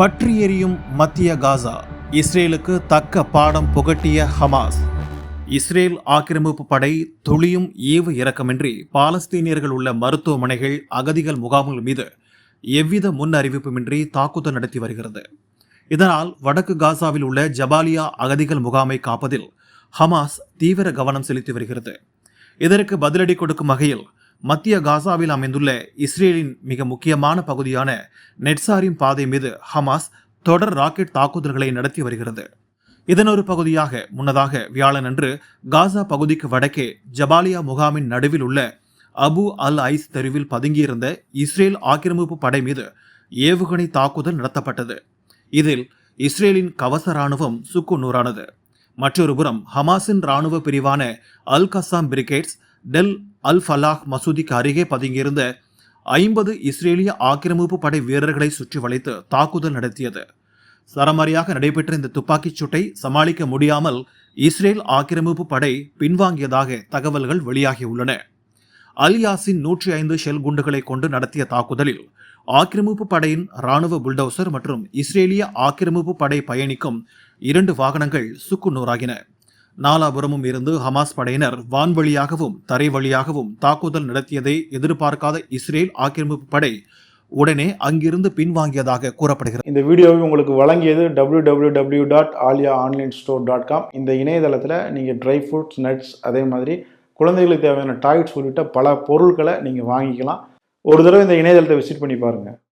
பற்றி எரியும் மத்திய காசா. இஸ்ரேலுக்கு தக்க பாடம் புகட்டிய ஹமாஸ். இஸ்ரேல் ஆக்கிரமிப்பு படை துளியும் ஈவு இறக்கமின்றி பாலஸ்தீனியர்கள் உள்ள மருத்துவமனைகள் அகதிகள் முகாம்கள் மீது எவ்வித முன் அறிவிப்புமின்றி தாக்குதல் நடத்தி வருகிறது. இதனால் வடக்கு காசாவில் உள்ள ஜபாலியா அகதிகள் முகாமை காப்பதில் ஹமாஸ் தீவிர கவனம் செலுத்தி வருகிறது. இதற்கு பதிலடி கொடுக்கும் வகையில் மத்திய காசாவில் அமைந்துள்ள இஸ்ரேலின் மிக முக்கியமான பகுதியான நெட்சாரின் பாதை மீது ஹமாஸ் தொடர் ராக்கெட் தாக்குதல்களை நடத்தி வருகிறது. இதன் ஒரு பகுதியாக முன்னதாக வியாழனன்று காசா பகுதிக்கு வடக்கே ஜபாலியா முகாமின் நடுவில் உள்ள அபு அல் ஐஸ் தெருவில் பதுங்கியிருந்த இஸ்ரேல் ஆக்கிரமிப்பு படை மீது ஏவுகணை தாக்குதல் நடத்தப்பட்டது. இதில் இஸ்ரேலின் கவச ராணுவம் சுக்கு நூறானது. மற்றொரு புறம் ஹமாஸின் இராணுவ பிரிவான al Qassam Brigades Tel al Falah மசூதிக்கு அருகே பதுங்கியிருந்த ஐம்பது இஸ்ரேலிய ஆக்கிரமிப்பு படை வீரர்களை சுற்றி வளைத்து தாக்குதல் நடத்தியது. சரமாரியாக நடைபெற்ற இந்த துப்பாக்கிச் சூட்டை சமாளிக்க முடியாமல் இஸ்ரேல் ஆக்கிரமிப்பு படை பின்வாங்கியதாக தகவல்கள் வெளியாகியுள்ளன. அல் யாசின் நூற்றி ஐந்து ஷெல் குண்டுகளை கொண்டு நடத்திய தாக்குதலில் ஆக்கிரமிப்பு படையின் ராணுவ புல்டோசர் மற்றும் இஸ்ரேலிய ஆக்கிரமிப்பு படை பயணிக்கும் இரண்டு வாகனங்கள் சுக்குநூறாகின நாலாபுரமும் இருந்து ஹமாஸ் படையினர் வான்வழியாகவும் தரை வழியாகவும் தாக்குதல் நடத்தியதை எதிர்பார்க்காத இஸ்ரேல் ஆக்கிரமிப்பு படை உடனே அங்கிருந்து பின்வாங்கியதாக கூறப்படுகிறது. இந்த வீடியோவை உங்களுக்கு வழங்கியது www.alia dot Alia online store dot com இந்த இணையதளத்தில் நீங்கள் ட்ரை ஃப்ரூட்ஸ் நட்ஸ் அதே மாதிரி குழந்தைகளுக்கு தேவையான டாய்ஸ் உள்ளிட்ட பல பொருட்களை நீங்கள் வாங்கிக்கலாம். ஒரு தடவை இந்த இணையதளத்தை விசிட் பண்ணி பாருங்கள்